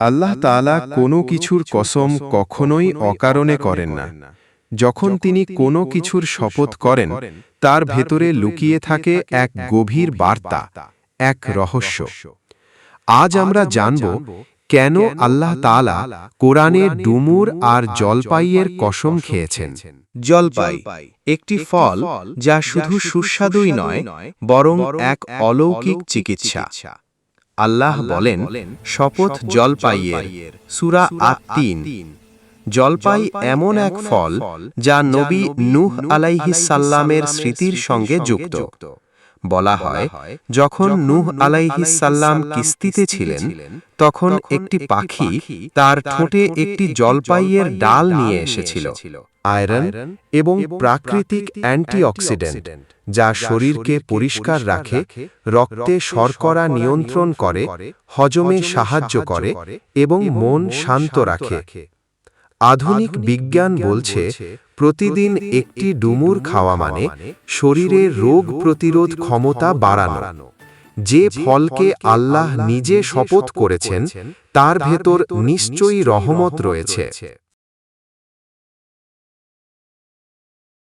আল্লাহ তাআলা কোনো কিছুর কসম কখনোই অকারণে করেন না। যখন তিনি কোনো কিছুর শপথ করেন তার ভেতরে লুকিয়ে থাকে এক গভীর বার্তা এক রহস্য। আজ আমরা জানব কেন আল্লাহ তাআলা কোরআনে ডুমুর আর জলপাইয়ের কসম খেয়েছেন। জলপাই একটি ফল যা শুধু সুস্বাদুই নয় বরং এক অলৌকিক চিকিৎসা। আল্লাহ বলেন শপথ জলপাইয়ের সুরা আত্মিন জলপাই এমন এক ফল যা নবী নুহ আলাইহিস সাল্লামের স্মৃতির সঙ্গে যুক্ত। বলা হয় যখন নূহ সাল্লাম কিস্তিতে ছিলেন তখন একটি পাখি তার ঠোঁটে একটি জলপাইয়ের ডাল নিয়ে এসেছিল আয়রন এবং প্রাকৃতিক অ্যান্টিঅক্সিডেন্ট যা শরীরকে পরিষ্কার রাখে রক্তে শর্করা নিয়ন্ত্রণ করে হজমে সাহায্য করে এবং মন শান্ত রাখে। আধুনিক বিজ্ঞান বলছে প্রতিদিন একটি ডুমুর খাওয়া মানে শরীরে রোগ প্রতিরোধ ক্ষমতা বাড়ানো। যে ফলকে আল্লাহ নিজে শপথ করেছেন তার ভেতর নিশ্চয়ই রহমত রয়েছে।